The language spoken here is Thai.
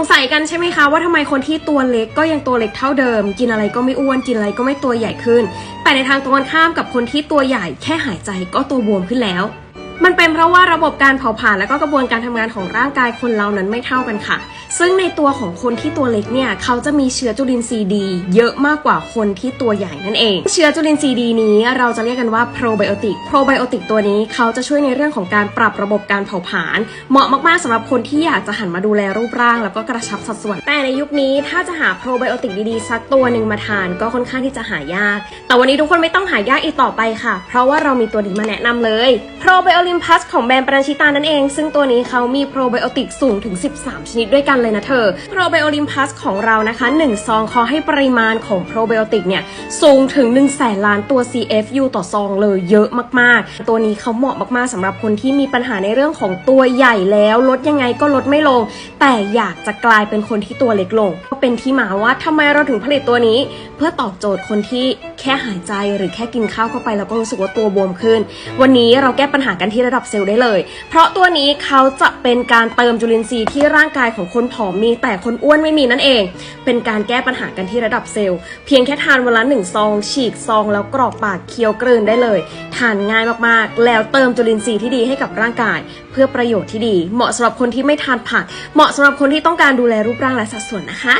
งสัยกันใช่ไหมคะว่าทำไมคนที่ตัวเล็กก็ยังตัวเล็กเท่าเดิม กินอะไรก็ไม่อ้วนกินอะไรก็ไม่ตัวใหญ่ขึ้น แต่ในทางตรงกันข้ามกับคนที่ตัวใหญ่แค่หายใจก็ตัวบวมขึ้นแล้ว มันเป็นเพราะว่าระบบการเผาผลาญและก็กระบวนการทำงานของร่างกายคนเรานั้นไม่เท่ากันค่ะ ซึ่งในตัวของคนที่ตัวเล็กเนี่ยเขาจะมีเชื้อจุลินทรีย์ดี เยอะมากกว่าคนที่ตัวใหญ่นั่นเอง เชื้อจุลินทรีย์ดีนี้เราจะเรียกกันว่าโปรไบโอติก โปรไบโอติกตัวนี้เขาจะช่วยในเรื่องของการปรับระบบการเผาผลาญ เหมาะมากๆสำหรับคนที่อยากจะหันมาดูแลรูปร่าง แล้วก็กระชับสัดส่วน ในยุคนี้ถ้าจะหาโปรไบโอติกดีๆ สักตัวหนึ่งมาทานก็ค่อนข้างที่จะหายาก แต่วันนี้ทุกคนไม่ต้องหายากอีกต่อไปค่ะ เพราะว่าเรามีตัวดีมาแนะนำเลยโปรไบโอลิมพัสของแบรนด์ปรัญชิตานั่นเอง ซึ่งตัวนี้เขามีโปรไบโอติกสูงถึง 13 ชนิดด้วยกันเลยนะเธอโปรไบโอลิมพัสของเรานะคะ1ซองเขาให้ปริมาณของโปรไบโอติกเนี่ยสูงถึง1แสนล้านตัว CFU ต่อซองเลยเยอะมากๆ ตัวนี้เขาเหมาะมากๆสำหรับคนที่มีปัญหาในเรื่องของตัวใหญ่แล้วลดยังไงก็ลดไม่ลง แต่อยากจะกลายเป็นคนที่ตัวัวเล็กลง ก็เป็นที่มาว่าทำไมเราถึงผลิตตัวนี้ เพื่อตอบโจทย์คนที่แค่หายใจหรือแค่กินข้าวเข้าไปแล้วก็รู้สึกว่าตัวบวมขึ้น วันนี้เราแก้ปัญหากันที่ระดับเซลล์ได้เลย เพราะตัวนี้เขาจะเป็นการเติมจุลินทรีย์ที่ร่างกายของคนผอมมี แต่คนอ้วนไม่มีนั่นเอง เป็นการแก้ปัญหากันที่ระดับเซลล์ เพียงแค่ทานวันละหนึ่งซอง ฉีกซอง แล้วกรอกปากเคี้ยวกลืนได้เลย ทานง่ายมากๆ แล้วเติมจุลินทรีย์ที่ดีให้กับร่างกาย เพื่อประโยชน์ที่ดี เหมาะสำหรับคนที่ไม่ทานผัก เหมาะสำหรับคนที่ต้องการดูแลรูปร่างและสัดส่วนนะคะ